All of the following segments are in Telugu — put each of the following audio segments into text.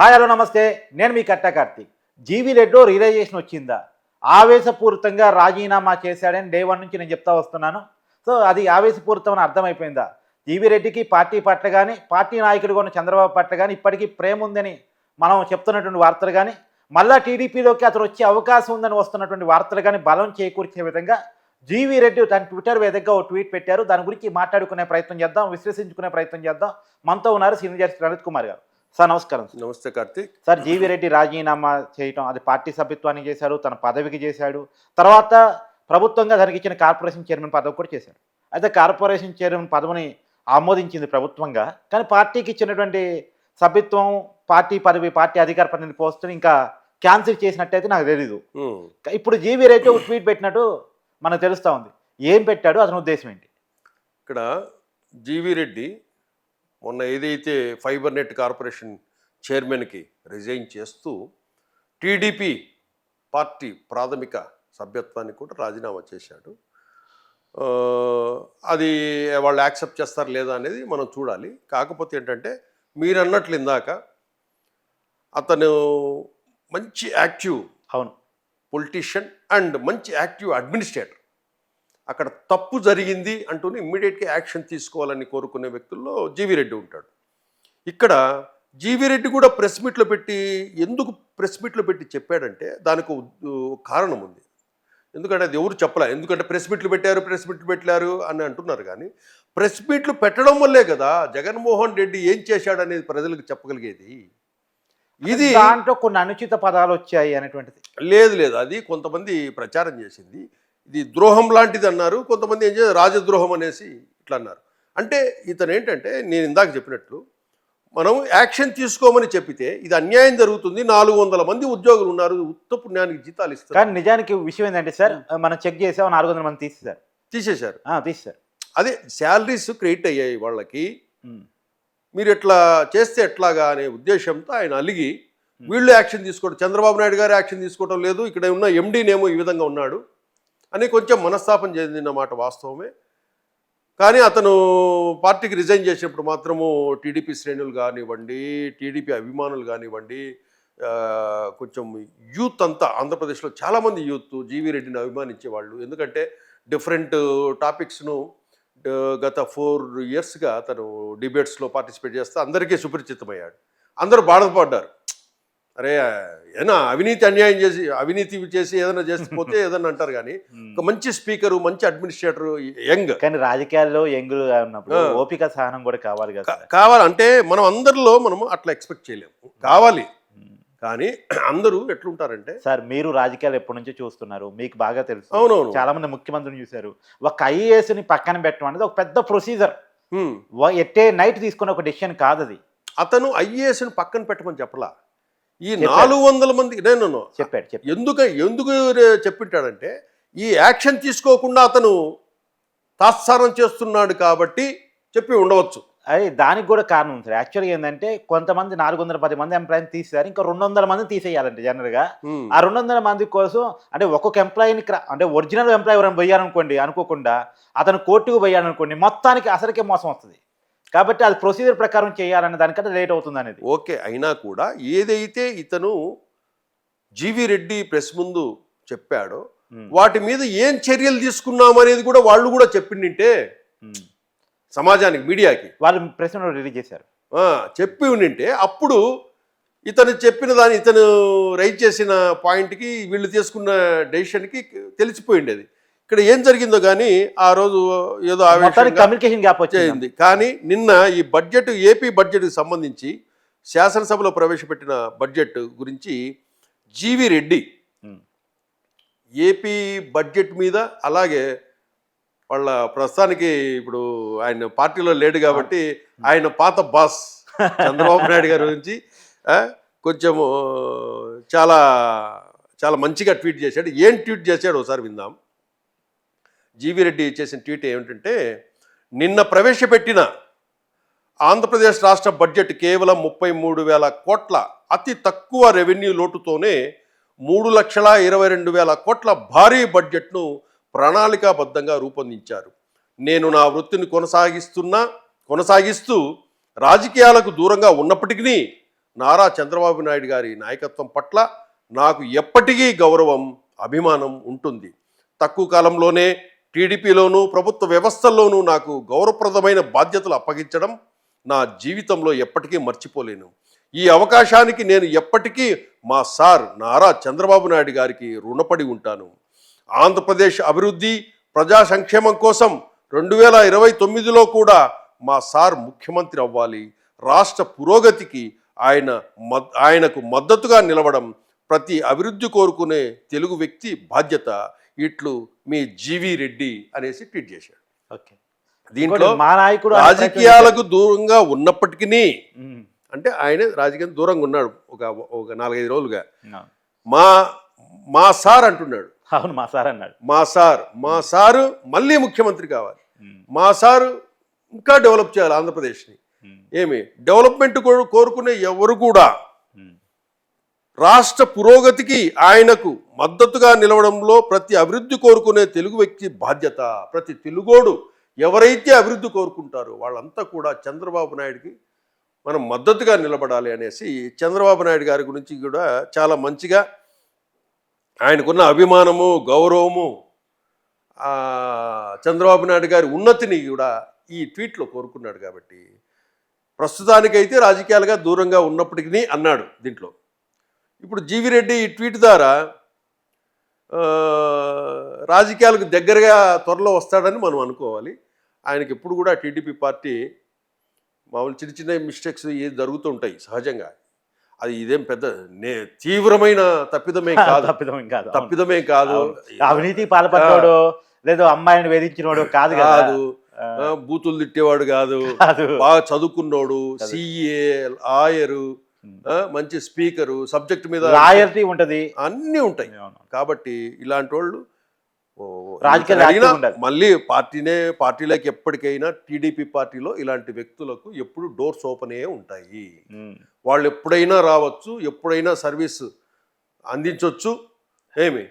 హాయ్ హలో నమస్తే. నేను మీ కట్ట కార్తీక్. జీవి రెడ్డో రియలైజేషన్ వచ్చిందా? ఆవేశపూరితంగా రాజీనామా చేశాడని డే వన్ నుంచి నేను చెప్తా వస్తున్నాను. సో అది ఆవేశపూరితం అని అర్థమైపోయిందా? జీవి రెడ్డికి పార్టీ పట్ల కానీ పార్టీ నాయకుడిగా ఉన్న చంద్రబాబు పట్ల కానీ ఇప్పటికీ ప్రేమ ఉందని మనం చెప్తున్నటువంటి వార్తలు కానీ మళ్ళా టీడీపీలోకి అతను వచ్చే అవకాశం ఉందని వస్తున్నటువంటి వార్తలు కానీ బలం చేకూర్చే విధంగా జీవి రెడ్డి తన ట్విట్టర్ వేదికగా ఒక ట్వీట్ పెట్టారు. దాని గురించి మాట్లాడుకునే ప్రయత్నం చేద్దాం విశ్లేషించుకునే ప్రయత్నం చేద్దాం. మనతో ఉన్నారు సీనియర్ జస్టిస్ లలిత్ కుమార్ గారు. సార్ నమస్కారం సార్. నమస్తే కార్తీక్. సార్ జీవి రెడ్డి రాజీనామా చేయటం అది పార్టీ సభ్యత్వానికి చేశాడు తన పదవికి చేశాడు. తర్వాత ప్రభుత్వంగా దానికి ఇచ్చిన కార్పొరేషన్ చైర్మన్ పదవి కూడా చేశాడు. అయితే కార్పొరేషన్ చైర్మన్ పదవిని ఆమోదించింది ప్రభుత్వంగా కానీ పార్టీకి ఇచ్చినటువంటి సభ్యత్వం పార్టీ పదవి పార్టీ అధికార ప్రతినిధి పోస్టుని ఇంకా క్యాన్సిల్ చేసినట్టయితే నాకు తెలీదు. ఇప్పుడు జీవి రెడ్డి ఒక ట్వీట్ పెట్టినట్టు మనకు తెలుస్తూ ఉంది. ఏం పెట్టాడు అతని ఉద్దేశం ఏంటి? ఇక్కడ జీవి రెడ్డి మొన్న ఏదైతే ఫైబర్ నెట్ కార్పొరేషన్ చైర్మన్కి రిజైన్ చేస్తూ టీడీపీ పార్టీ ప్రాథమిక సభ్యత్వాన్ని కూడా రాజీనామా చేశాడు. అది వాళ్ళు యాక్సెప్ట్ చేస్తారు లేదా అనేది మనం చూడాలి. కాకపోతే ఏంటంటే మీరు అన్నట్లు ఇందాక అతను మంచి యాక్టివ్ అవును. పొలిటీషియన్ అండ్ మంచి యాక్టివ్ అడ్మినిస్ట్రేటర్. అక్కడ తప్పు జరిగింది అంటూనే ఇమ్మీడియట్గా యాక్షన్ తీసుకోవాలని కోరుకునే వ్యక్తుల్లో జీవి రెడ్డి ఉంటాడు. ఇక్కడ జీవి రెడ్డి కూడా ప్రెస్ మీట్లో పెట్టి ఎందుకు ప్రెస్ మీట్లో పెట్టి చెప్పాడంటే దానికి కారణం ఉంది. ఎందుకంటే అది ఎవరు చెప్పలే? ఎందుకంటే ప్రెస్ మీట్లు పెట్టారు ప్రెస్ మీట్లు పెట్టారు అని అంటున్నారు కానీ ప్రెస్ మీట్లు పెట్టడం వల్లే కదా జగన్మోహన్ రెడ్డి ఏం చేశాడనేది ప్రజలకు చెప్పగలిగేది? ఇది దాంట్లో కొన్ని అనుచిత పదాలు వచ్చాయి అనేటువంటిది. లేదు లేదు. అది కొంతమంది ప్రచారం చేసింది. ఇది ద్రోహం లాంటిది అన్నారు. కొంతమంది ఏం చేశారు? రాజద్రోహం అనేసి ఇట్లా అన్నారు. అంటే ఇతను ఏంటంటే నేను ఇందాక చెప్పినట్లు మనం యాక్షన్ తీసుకోమని చెప్పితే ఇది అన్యాయం జరుగుతుంది. నాలుగు వందల మంది ఉద్యోగులు ఉన్నారు. ఉత్త పుణ్యానికి జీతాలు కానీ ఇస్తారు నిజానికి విషయం ఏంటంటే సార్ మనం చెక్ చేసాం నాలుగు వందల మంది తీసేశారు. తీసేశారు. తీసేశారు. అదే శాలరీస్ క్రియేట్ అయ్యాయి వాళ్ళకి. మీరు ఎట్లా చేస్తే ఎట్లాగా అనే ఉద్దేశంతో ఆయన అలిగి వీళ్ళు యాక్షన్ తీసుకోవడం చంద్రబాబు నాయుడు గారు యాక్షన్ తీసుకోవడం లేదు. ఇక్కడ ఉన్న ఎండీనేమో ఈ విధంగా ఉన్నాడు. అని కొంచెం మనస్తాపం చెందిన మాట వాస్తవమే. కానీ అతను పార్టీకి రిజైన్ చేసినప్పుడు మాత్రము టీడీపీ శ్రేణులు కానివ్వండి టీడీపీ అభిమానులు కానివ్వండి కొంచెం యూత్ అంతా ఆంధ్రప్రదేశ్లో చాలామంది యూత్ జీవీ రెడ్డిని అభిమానించేవాళ్ళు ఎందుకంటే డిఫరెంట్ టాపిక్స్ను గత ఫోర్ ఇయర్స్గా అతను డిబేట్స్లో పార్టిసిపేట్ చేస్తే అందరికీ సుపరిచితమయ్యాడు. అందరూ బాధపడ్డారు. అరే ఏనా అవినీతి అన్యాయం చేసి అవినీతి చేసి ఏదైనా చేసిపోతే ఏదైనా అంటారు కానీ ఒక మంచి స్పీకరు మంచి అడ్మినిస్ట్రేటర్ యంగ్. కానీ రాజకీయాల్లో యంగులుగా ఉన్నప్పుడు. ఓపిక సహనం కూడా కావాలి కదా. కావాలంటే మనం అందరిలో మనము అట్లా ఎక్స్పెక్ట్ చేయలేము. కావాలి. కానీ అందరూ ఎట్లుంటారంటే సార్ మీరు రాజకీయాలు ఎప్పటి నుంచో చూస్తున్నారు. మీకు బాగా తెలుసు. అవునవును. చాలా మంది ముఖ్యమంత్రిని చూశారు. ఒక ఐఏఎస్ని పక్కన పెట్టడం అనేది ఒక పెద్ద ప్రొసీజర్. ఎట్టే నైట్ తీసుకునే ఒక డెసిషన్ కాదు అది అతను ఐఏఎస్ని పక్కన పెట్టమని చెప్పలా? ఈ. నాలుగు వందల మంది నేను చెప్పాడు చెప్పాడు. ఎందుకు ఎందుకు చెప్పింటాడంటే ఈ యాక్షన్ తీసుకోకుండా అతను తాత్సారం చేస్తున్నాడు కాబట్టి చెప్పి ఉండవచ్చు. అది దానికి కూడా కారణం ఉంది సార్. యాక్చువల్గా ఏంటంటే కొంతమంది నాలుగు వందల పది మంది ఎంప్లాయీని తీసేశారు ఇంకా రెండు వందల మంది తీసేయాలంటే జనరల్గా. ఆ రెండు వందల మంది కోసం అంటే ఒక్కొక్క ఎంప్లాయీని అంటే ఒరిజినల్ ఎంప్లాయీ ఎవరైనా పోయారనుకోండి అనుకోకుండా అతను కోర్టుకు పోయాడనుకోండి మొత్తానికి అసలుకే మోసం వస్తుంది. కాబట్టి అది ప్రొసీజర్ ప్రకారం చేయాలనే దానికంటే లేట్ అవుతుంది అనేది ఓకే అయినా కూడా ఏదైతే ఇతను జీవి రెడ్డి ప్రెస్ ముందు చెప్పాడో వాటి మీద ఏం చర్యలు తీసుకున్నామనేది కూడా వాళ్ళు కూడా చెప్పిండింటే. సమాజానికి మీడియాకి. వాళ్ళు ప్రశ్న రిలీజ్ చేశారు. చెప్పి ఉండింటే అప్పుడు ఇతను చెప్పిన దాని ఇతను రైట్ చేసిన పాయింట్కి వీళ్ళు తీసుకున్న డెసిషన్కి తెలిసిపోయిండేది ఇక్కడ ఏం జరిగిందో కానీ ఆ రోజు ఏదో కమ్యూనికేషన్ గ్యాప్ వచ్చింది. కానీ నిన్న ఈ బడ్జెట్ ఏపీ బడ్జెట్కి సంబంధించి శాసనసభలో ప్రవేశపెట్టిన బడ్జెట్ గురించి జీవి రెడ్డి. ఏపీ బడ్జెట్ మీద అలాగే వాళ్ళ ప్రస్తుతానికి ఇప్పుడు ఆయన పార్టీలో లేడు కాబట్టి ఆయన పాత బాస్ చంద్రబాబు నాయుడు గారి గురించి కొంచెము చాలా చాలా మంచిగా ట్వీట్ చేశాడు. ఏం ట్వీట్ చేశాడు ఒకసారి విందాం. జీవి రెడ్డి చేసిన ట్వీట్ ఏమిటంటే నిన్న ప్రవేశపెట్టిన ఆంధ్రప్రదేశ్ రాష్ట్ర బడ్జెట్ కేవలం ముప్పై మూడు వేల కోట్ల అతి తక్కువ రెవెన్యూ లోటుతోనే మూడు లక్షల ఇరవై రెండు వేల కోట్ల భారీ బడ్జెట్ను ప్రణాళికాబద్ధంగా రూపొందించారు. నేను నా వృత్తిని కొనసాగిస్తున్నా కొనసాగిస్తూ రాజకీయాలకు దూరంగా ఉన్నప్పటికీ నారా చంద్రబాబు నాయుడు గారి నాయకత్వం పట్ల నాకు ఎప్పటికీ గౌరవం అభిమానం ఉంటుంది. తక్కువ కాలంలోనే టీడీపీలోనూ ప్రభుత్వ వ్యవస్థల్లోనూ నాకు గౌరవప్రదమైన బాధ్యతలు అప్పగించడం నా జీవితంలో ఎప్పటికీ మర్చిపోలేను. ఈ అవకాశానికి నేను ఎప్పటికీ మా సార్ నారా చంద్రబాబు నాయుడు గారికి రుణపడి ఉంటాను. ఆంధ్రప్రదేశ్ అభివృద్ధి ప్రజా సంక్షేమం కోసం రెండు వేల ఇరవై తొమ్మిదిలో కూడా మా సార్ ముఖ్యమంత్రి అవ్వాలి. రాష్ట్ర పురోగతికి ఆయన మద్ ఆయనకు మద్దతుగా నిలవడం ప్రతి అభివృద్ధి కోరుకునే తెలుగు వ్యక్తి బాధ్యత. ఇట్లు మీ జీవి రెడ్డి అనేసి ట్వీట్ చేశాడు. ఓకే. దీంట్లో మా నాయకుడు రాజకీయాలకు దూరంగా ఉన్నప్పటికీ అంటే ఆయన రాజకీయం దూరంగా ఉన్నాడు ఒక ఒక నాలుగైదు రోజులుగా. మా మా సార్ అంటున్నాడు. అవును మా సార్ అన్నాడు. మా సార్ మా సారు మళ్ళీ ముఖ్యమంత్రి కావాలి. మా సారు ఇంకా డెవలప్ చేయాలి ఆంధ్రప్రదేశ్ని. ఏమి? డెవలప్మెంట్ కోరుకునే ఎవరు కూడా రాష్ట్ర పురోగతికి ఆయనకు మద్దతుగా నిలవడంలో ప్రతి అభివృద్ధి కోరుకునే తెలుగు వ్యక్తి బాధ్యత. ప్రతి తెలుగోడు ఎవరైతే అభివృద్ధి కోరుకుంటారో వాళ్ళంతా కూడా చంద్రబాబు నాయుడికి మనం మద్దతుగా నిలబడాలి అనేసి చంద్రబాబు నాయుడు గారి గురించి కూడా చాలా మంచిగా ఆయనకున్న అభిమానము గౌరవము చంద్రబాబు నాయుడు గారి ఉన్నతిని కూడా ఈ ట్వీట్లో కోరుకున్నాడు కాబట్టి ప్రస్తుతానికైతే రాజకీయాలుగా దూరంగా ఉన్నప్పటికీ అన్నాడు దీంట్లో. ఇప్పుడు జీవి రెడ్డి ఈ ట్వీట్ ద్వారా రాజకీయాలకు దగ్గరగా త్వరలో వస్తాడని మనం అనుకోవాలి. ఆయనకి ఎప్పుడు కూడా టీడీపీ పార్టీ మామూలు చిన్న చిన్న మిస్టేక్స్ ఏది జరుగుతూ ఉంటాయి సహజంగా. అది ఇదేం పెద్ద నే తీవ్రమైన తప్పిదమే కాదు. తప్పిదం కాదు. తప్పిదమే కాదు. అవును. అవినీతి పాల్పడ్డాడు లేదో అమ్మాయిని వేధించినోడు కాదు కదా. బూతులు తిట్టేవాడు కాదు. బాగా చదువుకున్నోడు సిఏ లాయరు ఉమ్. మంచి స్పీకరు సబ్జెక్ట్ మీద లాయల్టీ ఉంటది. అన్నీ ఉంటాయి. కాబట్టి ఇలాంటి వాళ్ళు. మళ్ళీ పార్టీనే పార్టీలోకి ఎప్పటికైనా టీడీపీ పార్టీలో ఇలాంటి వ్యక్తులకు ఎప్పుడు డోర్స్ ఓపెనే ఉంటాయి. ఉమ్, వాళ్ళు ఎప్పుడైనా రావచ్చు ఎప్పుడైనా సర్వీస్ అందించవచ్చు ఏమి?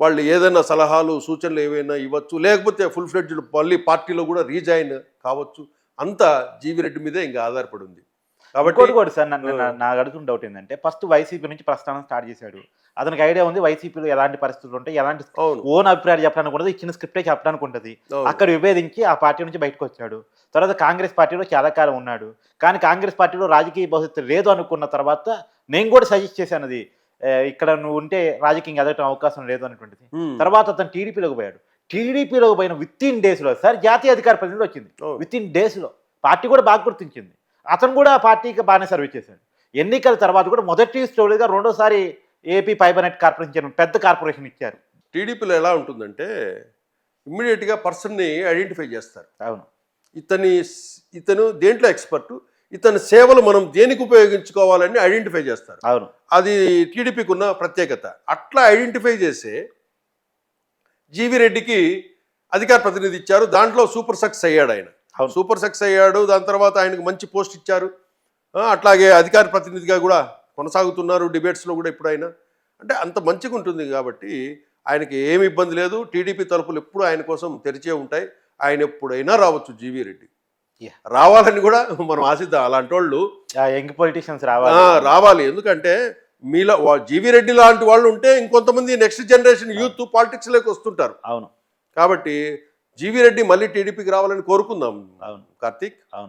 వాళ్ళు ఏదైనా సలహాలు సూచనలు ఏవైనా ఇవ్వచ్చు. లేకపోతే ఫుల్ ఫ్లెడ్జ్డ్ మళ్ళీ పార్టీలో కూడా రీజాయిన్ కావచ్చు. అంతా జీవిరెడ్డి మీదే ఇంకా ఆధారపడి ఉంది. కాబట్టి కూడా సార్ నన్ను నా- అడుగుతున్న డౌట్ ఏంటంటే ఫస్ట్ వైసీపీ నుంచి ప్రస్థానం స్టార్ట్ చేశాడు. అతనికి ఐడియా ఉంది వైసీపీలో ఎలాంటి పరిస్థితులు ఉంటాయి ఎలాంటి ఓన్ అభిప్రాయాలు చెప్పడానికి ఉండదు ఇచ్చిన స్క్రిప్టే చెప్పడానికి ఉంటుంది. అక్కడ విభేదించి ఆ పార్టీ నుంచి బయటకు వచ్చాడు. తర్వాత కాంగ్రెస్ పార్టీలో చాలా కాలం ఉన్నాడు. కానీ కాంగ్రెస్ పార్టీలో రాజకీయ భవిష్యత్తు లేదు అనుకున్న తర్వాత నేను కూడా సజెస్ట్ చేశాను అది. ఇక్కడ నువ్వు ఉంటే రాజకీయం ఎదగటం అవకాశం లేదు అనేటువంటిది. తర్వాత అతను టీడీపీలోకి పోయాడు. టీడీపీలోకి పోయిన విత్ ఇన్ డేస్లో సార్ జాతీయ అధికార ప్రతినిధి వచ్చింది. విత్ ఇన్ డేస్లో పార్టీ కూడా బాగా గుర్తించింది. అతను కూడా పార్టీకి బాగానే సర్వీస్ చేశాడు. ఎన్నికల తర్వాత కూడా మొదటి స్టోరీగా రెండోసారి ఏపీ ఫైబర్ నెట్ కార్పొరేషన్ పెద్ద కార్పొరేషన్ ఇచ్చారు. టీడీపీలో ఎలా ఉంటుందంటే ఇమ్మీడియట్గా పర్సన్ని ఐడెంటిఫై చేస్తారు. అవును. ఇతని ఇతను దేంట్లో ఎక్స్పర్ట్ ఇతని సేవలు మనం దేనికి ఉపయోగించుకోవాలని ఐడెంటిఫై చేస్తారు. అవును. అది టీడీపీకి ఉన్న ప్రత్యేకత. అట్లా ఐడెంటిఫై చేసే జీవి రెడ్డికి అధికార ప్రతినిధి ఇచ్చారు. దాంట్లో సూపర్ సక్సెస్ అయ్యాడు ఆయన. సూపర్ సక్సెస్ అయ్యాడు దాని తర్వాత ఆయనకు మంచి పోస్ట్ ఇచ్చారు. అట్లాగే అధికార ప్రతినిధిగా కూడా కొనసాగుతున్నారు డిబేట్స్లో కూడా ఇప్పుడు ఆయన అంటే అంత మంచిగా ఉంటుంది కాబట్టి ఆయనకి ఏమి ఇబ్బంది లేదు. టీడీపీ తలుపులు ఎప్పుడు ఆయన కోసం తెరిచే ఉంటాయి. ఆయన ఎప్పుడైనా రావచ్చు జీవీ రెడ్డి. రావాలని కూడా మనం ఆశిద్దాం. అలాంటి వాళ్ళు యంగ్ పొలిటీషియన్స్ రావాలి. రావాలి. ఎందుకంటే మీలో జీవీ రెడ్డి లాంటి వాళ్ళు ఉంటే ఇంకొంతమంది నెక్స్ట్ జనరేషన్ యూత్ పాలిటిక్స్లోకి వస్తుంటారు. అవును. కాబట్టి జీవీ రెడ్డి మళ్ళీ టీడీపీకి రావాలని కోరుకుందాం. అవును. కార్తీక్. అవును.